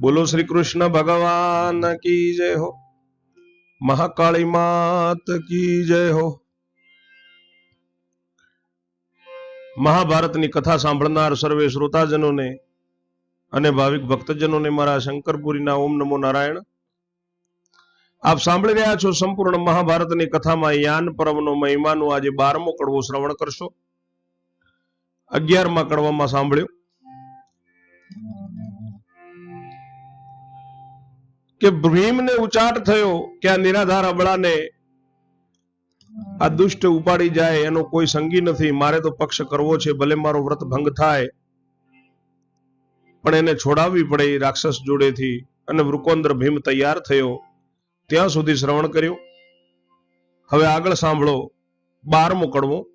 બોલો શ્રી કૃષ્ણ ભગવાન કી જય હો? મહાકાળી માત કી જય હો? મહાભારતની કથા સાંભળનાર સર્વે શ્રોતાજનોને અને ભાવિક ભક્તજનોને મારા શંકરપુરીના ઓમ નમો નારાયણ. આપ સાંભળી રહ્યા છો સંપૂર્ણ મહાભારતની કથામાં યાન પર્વનો મહિમાનો આજે બારમો કડવો શ્રવણ કરશો. અગિયારમા કડવામાં સાંભળ્યું. કે ભીમને ઉચાટ થયો કે આ નિરાધાર અબળાને આ દુષ્ટ ઉપાડી જાય, એનો કોઈ સંગી નથી. મારે તો પક્ષ કરવો છે, ભલે મારો વ્રત ભંગ થાય. પણ એને છોડાવવી પડે રાક્ષસ જોડેથી. અને વૃકોંદર ભીમ તૈયાર થયો. ત્યાં સુધી શ્રવણ કર્યું. હવે આગળ સાંભળો. બારમો કડવો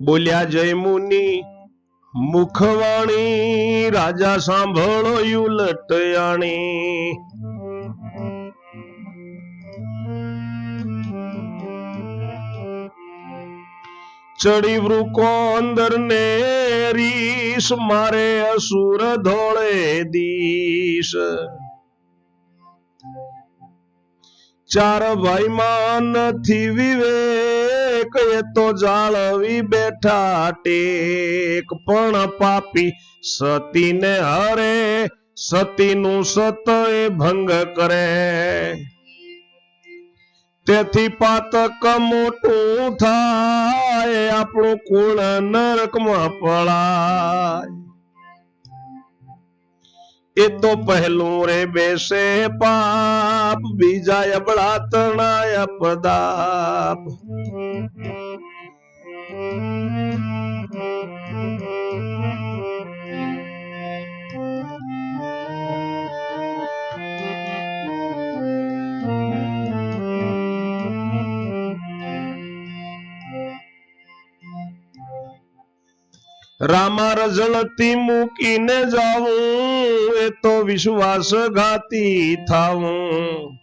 બોલ્યા, જય મુનિ મુખવાણી, રાજા સાંભળો યુલટયાણી. ચડી વૃકોંદર ને રીસ, મારે અસુર ધોળે દીશ ચાર ભાઈમાં નથી વિવેક એ તો જાળવી બેઠા ટેક. પણ પાપી સતીને હરે, સતીનું સત એ ભંગ કરે. તેથી પાતક મોટું થાય, આપણું કુળ નરકમાં પડાય. એ તો પહેલું રે બેસે પાપ બીજા અબળા તણાય પદાપ રામા રઝળતી મૂકીને જાવું એ તો વિશ્વાસઘાતી થાવું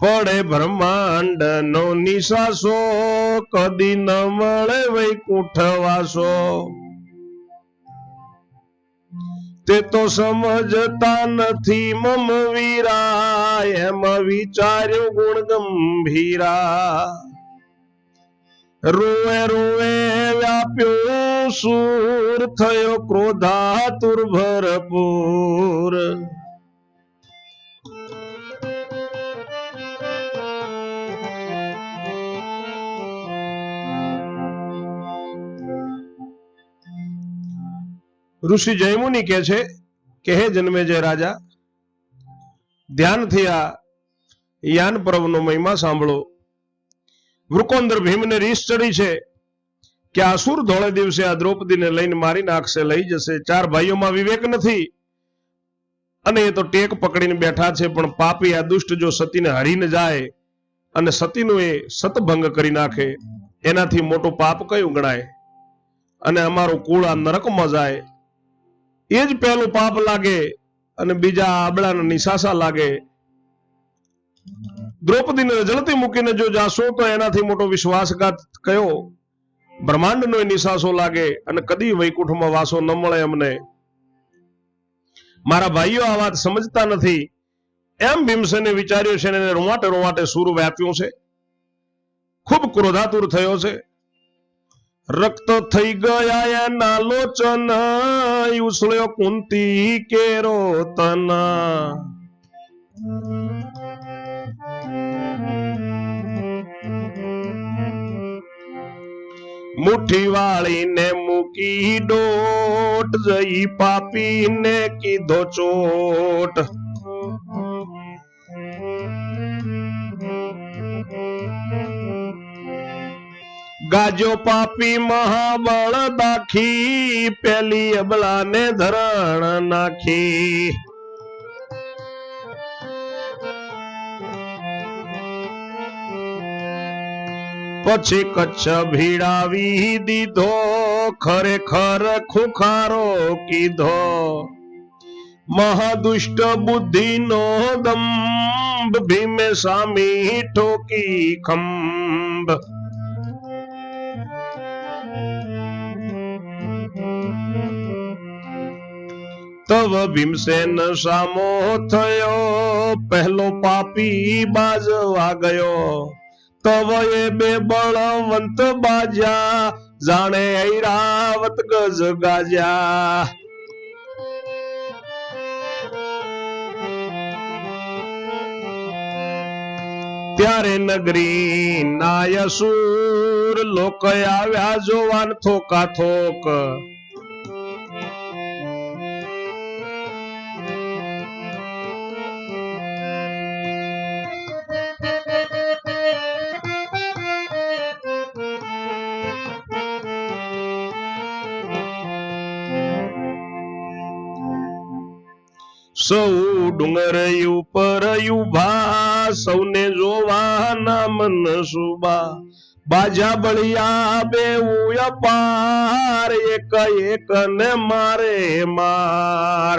પડે બ્રહ્માંડ નો નિશાસો, કદી ન મળે વૈકુંઠ વાસો તે તો સમજતા નથી મમ વીરા, એમ વિચાર્યું ગુણ ગંભીરા રૂએ રૂએ વ્યાપ્યો સૂર, થયો ક્રોધાતુર ભરપૂર ઋષિ જયમુનિ કે છે કે, હે જન્મે જય રાજા, ધ્યાનથી આ યાન પર્વનો મહિમા સાંભળો. વૃકોંદર ભીમને રીસ ચડી છે કે આસુર ધોળે દિવસે આ દ્રૌપદીને લઈને મારી નાખશે, લઈ જશે. ચાર ભાઈઓમાં વિવેક નથી. અને એ તો ટેક પકડીને બેઠા છે, પણ પાપી આ દુષ્ટ જો સતીને હરીને જાય અને સતીનું એ સતભંગ કરી નાખે, એનાથી મોટું પાપ કયું ગણાય અને અમારું કુળ આ નરકમાં જાય. એ જ પહેલું પાપ લાગે અને બીજા આબળાના નિશાસા લાગે. દ્રૌપદીને જળતી મૂકીને જો જાશો તો એનાથી મોટો વિશ્વાસઘાત કયો? બ્રહ્માંડનો નિશાસો લાગે અને કદી વૈકુંઠમાં વાસો ન મળે અમને. મારા ભાઈઓ, આ વાત સમજતા નથી. એમ ભીમસેને વિચાર્યું છે અને રોવાટે રૂવાટે સૂર વ્યાપ્યું છે. ખૂબ ક્રોધાતુર થયો છે. રક્ત થઈ ગયા એના લોચન ઉસળ્યો કુંતી કેરો તના મુઠ્ઠી વાળીને મૂકી ડોટ જઈ પાપીને કીધો ચોટ. ગાજો પાપી મહાબળ દાખી, પેલી અબળાને ધરણ નાખી. પછી કચ્છ ભીડાવી દીધો ખરેખર ખુખારો કીધો મહાદુષ્ટ બુદ્ધિનો દંભ ભીમે સામી ઠોકી ખંભ તવ ભીમસેન સામો થયો પહેલો પાપી બાજવા ગયો તવ એ બે બળવંત બાજા, જાણે ઐરાવત ગજ ગાજ્યા ત્યારે નગરી નાયસુર, લોક આવ્યા જોવાન થોકા થોક સૌ ડુંગર ઉપર યુભા સૌને જોવાના મન સુબા બાજા બળિયા બે અપાર એક એક ને મારે માર.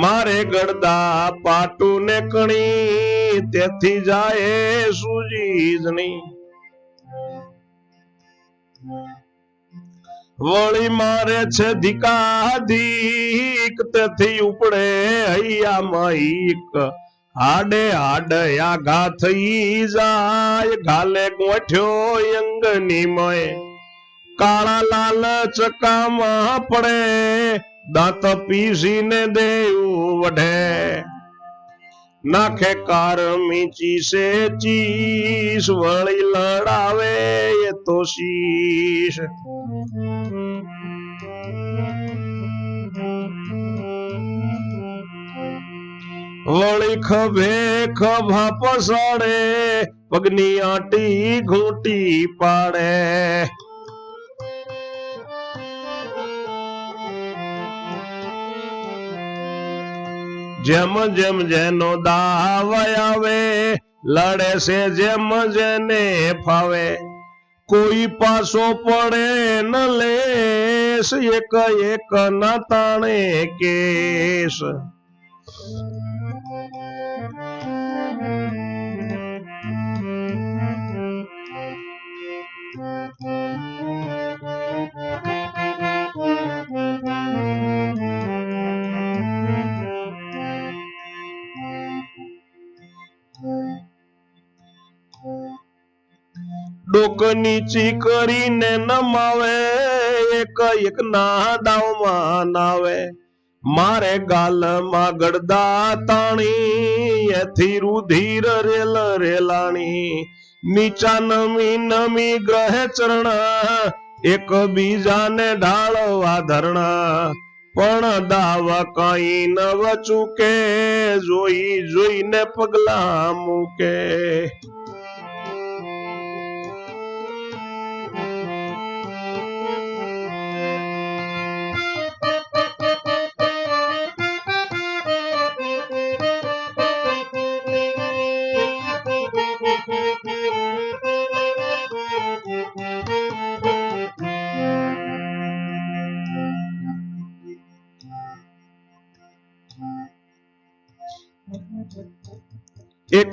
મારે ગળદા પાટુ ને કણી, તેથી જાય સુજીજણી વળી મારે છે ધીકાધીક તેથી ઉપડે હૈયા મહીક હાડે હાડે આઘા થઈ જાય ગાલે ગોઠ્યો અંગની મય કાળા લાલ ચકામાં પડે, દાંત પીસીને દેવું વઢે. નાખે કાર ચીસે ચીસ, વળી લડાવે એ તો શીશ. વળી ખભે ખભા પસાડે, પગની આંટી ઘૂંટી પાડે. જેમ જેમ જેનો દાવ લડે છે જેમ જેને ફાવે. કોઈ પાસો પડે ન લેશ, એક એક ના તાણે કેસ ડોક નીચી કરીને નમાવે, એક એક ના દાવમાં નાવે. મારે ગાલમાં ગડદા તાણી, એથી રુધિર રેલ રેલાણી. નીચા નમી નમી ગ્રહે ચરણ, એક બીજાને ઢાળવા ધરણા. પણ દાવ કઈ નવ ચૂકે જોઈ જોઈને પગલા મૂકે.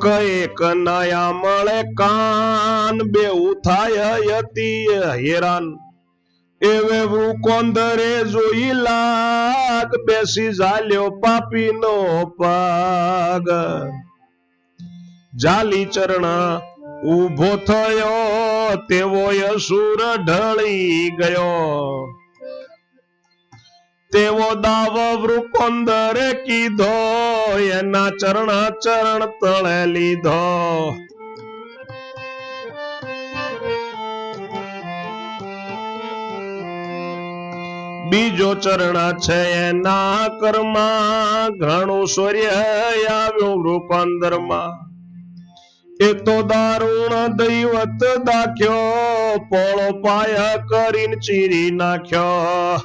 એક નયા મળે કાન, બેઉ થાય યતી હેરાન. એવે વૃકોંદરે જોઈ લાગ, બેસી ઝાલ્યો પાપીનો પાગ. જાલી ચરણ ઊભો થયો, તેવો અસુર ઢળી ગયો. તેવો દાવ વૃકોંદરે કીધો, એના ચરણ ચરણ તળે લીધો. બીજો ચરણ છે એના કર્મા ઘણું સૂર્ય આવ્યું વૃકોંદરમાં એ તો દારૂણ દૈવત દાખ્યો, પોળો પાયા કરીને ચીરી નાખ્યો.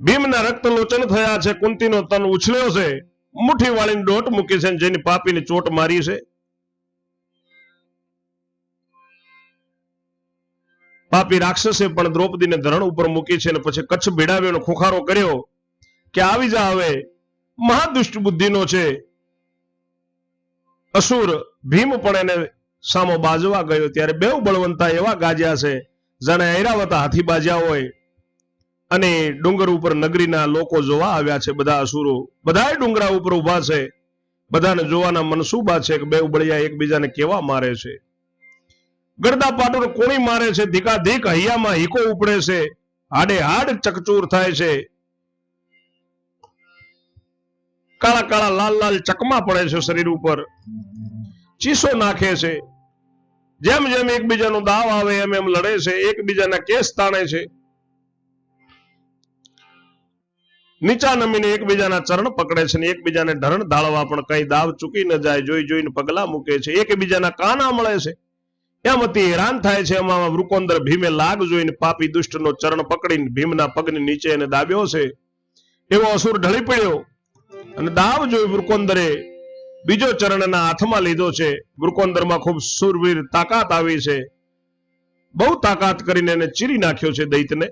ભીમના રક્ત લોચન થયા છે, કુંતીનો તન ઉછળ્યો છે. મુઠ્ઠી વાળીને ડોટ મૂકી છે જેની પાપીને ચોટ મારી છે. પાપી રાક્ષસે પણ દ્રૌપદીને ધરણ ઉપર મૂકી છે અને પછી કચ્છ ભેડાવ્યો ખોખારો કર્યો કે આવી જા હવે. મહાદુષ્ટ બુદ્ધિનો છે. અસુર ભીમ પણ એને સામો બાજવા ગયો, ત્યારે બેઉ બળવંતા એવા ગાજ્યા છે. જાણે ઐરાવતા હાથી બાજ્યા હોય. અને ડુંગર ઉપર નગરીના લોકો જોવા આવ્યા છે, બધા અસુરો. બધાય ડુંગરા ઉપર ઊભા છે. બધાને જોવાના મનસુબા છે કે બે ઉબળિયા એકબીજાને કેવા મારે છે. ગરદા પાટોને કોણી મારે છે, ધીકાધીક હૈયામાં હીકો ઉપડે છે. હાડે હાડ ચકચૂર થાય છે. કાળા કાળા લાલ લાલ ચકમા પડે છે શરીર ઉપર. ચીસો નાખે છે. જેમ જેમ એકબીજાનો દાવ આવે, એમ એમ લડે છે. એકબીજાના કેસ તાણે છે. નીચા નમીને એકબીજાના ચરણ પકડે છે ને એકબીજાને ધરણ ધાળવા પણ કઈ દાવ ચૂકી ન જાય, જોઈ જોઈને પગલા મૂકે છે. એકબીજાના કાના મળે છે. એમ અતિ હેરાન થાય છે એમાં વૃકોંદર ભીમે લાગ જોઈને પાપી દુષ્ટનો ચરણ પકડીને ભીમના પગની નીચે એને દાબ્યો છે. એવો અસુર ઢળી પડ્યો અને દાવ જોઈ વૃકોંદરે બીજો ચરણના હાથમાં લીધો છે. વૃકોંદરમાં ખૂબ સુરવીર તાકાત આવી છે. બહુ તાકાત કરીને એને ચીરી નાખ્યો છે દૈતને.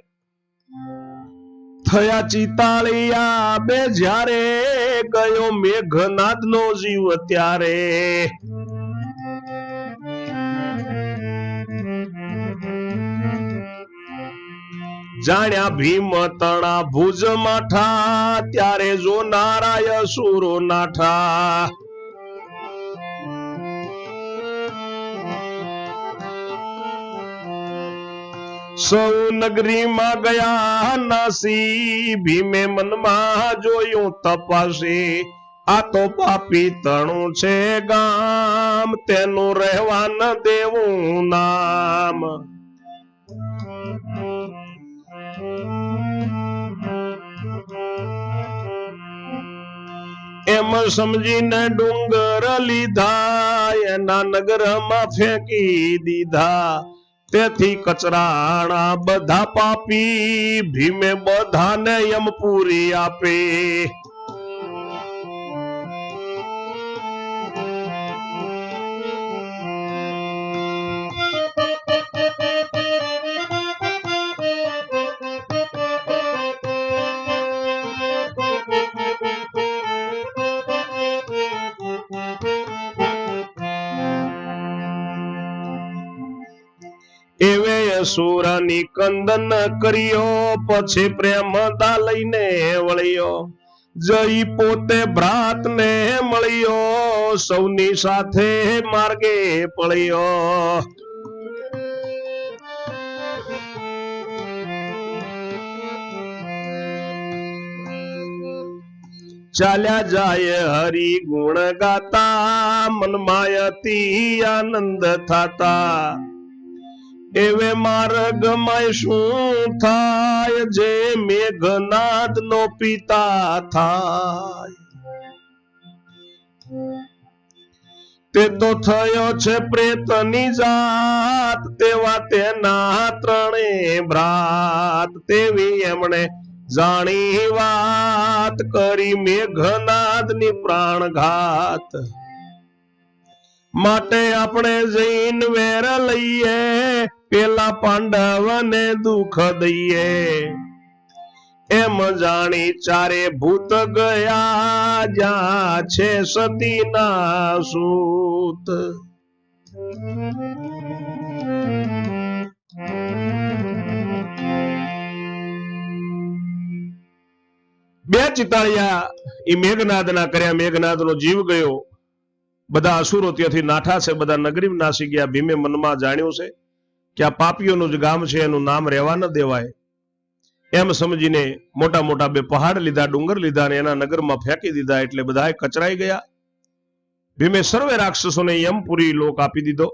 થયા ચિતાળિયા બે જ્યારે ગયો મેઘનાદ નો જીવ ત્યારે જાણ્યા ભીમ તણા ભુજ માઠા, ત્યારે જો નારાય સુરો નાઠા. સૌ નગરીમાં ગયા નાસી ભીમે મનમાં જોયું તપાસી. આ તો પાપી તણું છે ગામ, તેનું રહેવા ન દેવું નામ. એમ સમજીને ડુંગર લીધા, એના નગરમાં ફેંકી દીધા. તેથી કચરાણા બધા પાપી ભીમે બધાને યમપુરી આપે. એવે કંદન કર્યો, પછી પ્રેમ દા લઈને વળ્યો. જઈ પોતે ભ્રાત ને મળ્યો, સૌની સાથે માર્ગે પડ્યો. ચાલ્યા જાય હરિ ગુણ ગાતા મનમાં અતિ આનંદ થાતા. એવે માર્ગમાં શું થાય? જે મેઘનાદ નો પિતા થાય. તે તો થયો છે પ્રેતની જાત, તેવા તેના ત્રણે ભ્રાત. તેવી એમણે જાણી વાત કરી મેઘનાદની પ્રાણઘાત. માટે આપણે જૈન વેર લઈએ પેલા પાંડવને દુઃખ દઈએ. એમ જાણી ચારે ભૂત ગયા, જ્યાં છે સતીના સૂત. બે ચિતાળિયા એ મેઘનાદના કર્યા, મેઘનાદનો જીવ ગયો. બધા અસુરો ત્યાંથી નાઠા છે, બધા નગરી નાસી ગયા. ભીમે મનમાં જાણ્યું છે કે આ પાપીઓનું જ ગામ છે, એનું નામ રહેવા ન દેવાય. એમ સમજીને મોટા મોટા બે પહાડ લીધા, ડુંગર લીધા અને એના નગરમાં ફેંકી દીધા એટલે બધા કચરાઈ ગયા. ભીમે સર્વે રાક્ષસોને યમપુરી લોક આપી દીધો.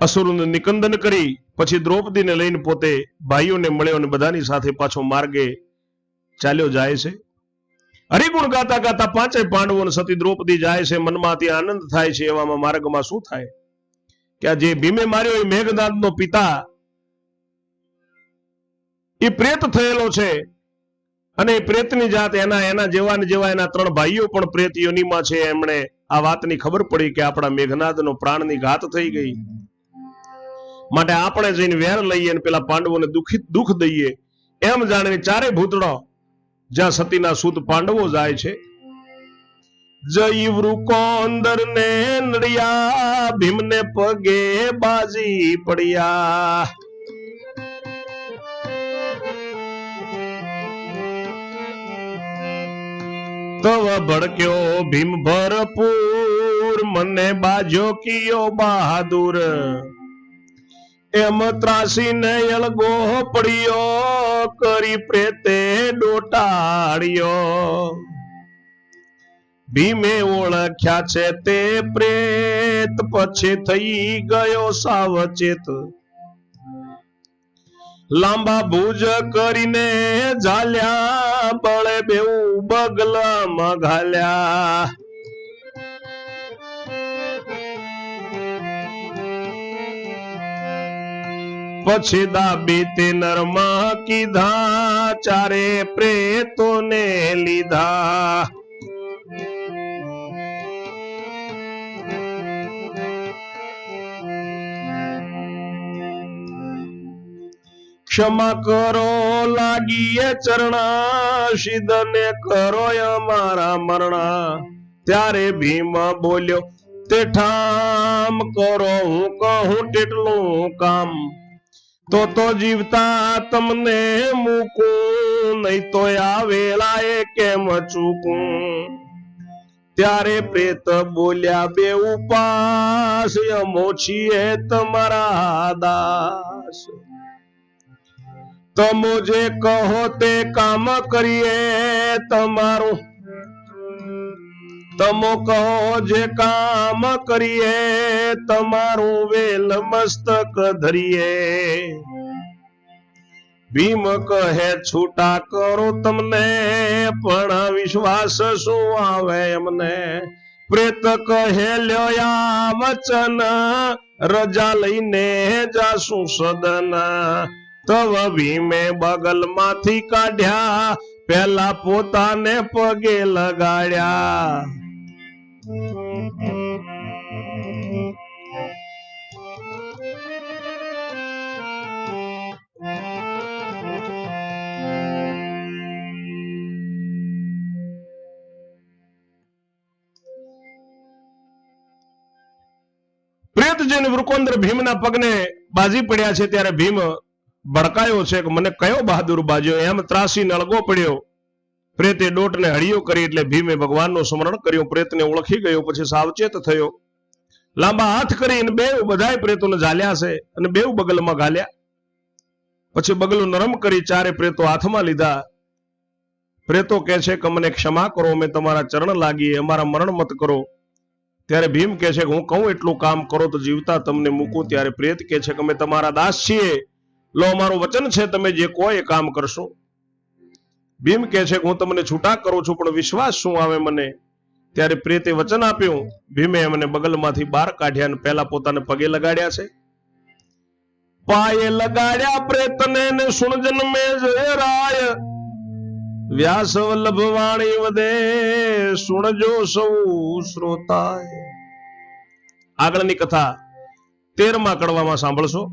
અસુરોનું નિકંદન કરી, પછી દ્રૌપદીને લઈને પોતે ભાઈઓને મળ્યો અને બધાની સાથે પાછો માર્ગે ચાલ્યો જાય છે. હરિગુણ ગાતા ગાતા પાંચેય પાંડવો અને સતી દ્રૌપદી જાય છે, મનમાં ત્યાં આનંદ થાય છે, એવામાં માર્ગમાં શું થાય? કે આ જે ભીમે માર્યો એ મેઘનાદનો પિતા. એ પ્રેત થયેલો છે. અને એ પ્રેતની જાત એના એના જેવા ને જેવા એના ત્રણ ભાઈઓ પણ પ્રેત યોનીમાં છે. એમણે આ વાતની ખબર પડી કે આપણા મેઘનાદનો પ્રાણની ઘાત થઈ ગઈ. માટે આપણે જઈને વેર લઈએ અને પેલા પાંડવોને દુખિત દુઃખ દઈએ. એમ જાણીને ચારે ભૂતડો જ્યાં સતીના સૂત પાંડવો જાય છે જઈ વૃકોંદર ને નડિયા, ભીમને પગે બાજી પડ્યા. તવ ભડક્યો ભીમ ભરપૂર, મને બાજો કિયો બહાદુર. એમ ત્રાસીને અળગો પડ્યો, કરી પ્રેતે ડોટાડ્યો. ભીમે ઓળખ્યા છે તે પ્રેત પછી થઈ ગયો સાવચેત. લાંબા ભુજ કરીને ઝાલ્યા, બળે બેઉ બગલામાં ઘાલ્યા. પછી દાબી તે નરમાં કીધા, ચારે પ્રેતોને લીધા. ક્ષમા કરો, લાગીએ ચરણા સિદ્ધને કરો અમારા મરણા. ત્યારે ભીમ બોલ્યો, તે ઠામ કરો, હું કહું તેટલું કામ. તો તો જીવતા તમને મૂકું, નહીં તો આ એ કેમ ચૂકું? ત્યારે પ્રેત બોલ્યા, બે ઉપાસ અમો છીએ તમારા દાસ. તમો જે કહો તે કામ કરીએ તમારું. તમો કહો જે કામ કરીએ તમારું વેલ મસ્તક ધરીએ. ભીમ કહે છૂટા કરો તમને, પણ વિશ્વાસ શું આવે એમને પ્રેત કહે લ્યો આ વચન, રજા લઈને જાશું સદન. તવ ભીમે બગલમાંથી કાઢ્યા, પેલા પોતાને પગે લગાડ્યા. પ્રેતજન વૃકોંદર ભીમના પગને બાજી પડ્યા છે ત્યારે ભીમ ભડકાયો છે કે મને કયો બહાદુર બાજ્યો? એમ ત્રાસી નળગો પડ્યો. પ્રેતે ડોટને હળિયો કરી એટલે ભીમે ભગવાનનું સ્મરણ કર્યું. પ્રેતને ઓળખી ગયો, પછી સાવચેત થયો. લાંબા હાથ કરીને બે બધાય પ્રેતોને ઝાલ્યા છે અને બેઉ બગલમાં ઘાલ્યા પછી બગલું નરમ કરી ચારે પ્રેતો હાથમાં લીધા. પ્રેતો કહે છે કે મને ક્ષમા કરો, મેં તમારા ચરણ લાગીએ અમારા મરણ મત કરો. ત્યારે ભીમ કહે છે કે હું કહું એટલું કામ કરો તો જીવતા તમને મૂકું. ત્યારે પ્રેત કહે છે કે અમે તમારા દાસ છીએ. લો અમારું વચન છે, તમે જે એ કામ કરશો. ભીમ કહે છે કે હું તમને છૂટા કરું છું, પણ વિશ્વાસ શું આવે મને? ત્યારે પ્રેતે વચન આપ્યું. ભીમે એમને બગલમાંથી બહાર કાઢ્યા અને પહેલા પોતાને પગે લગાડ્યા છે. પાયે લગાડ્યા પ્રેતને ને સુણજન મે રાય. વ્યાસ વલ્લભ વાણી વધે, સુણજો સૌ શ્રોતાય. આગળની કથા તેરમા કડવામાં સાંભળશો.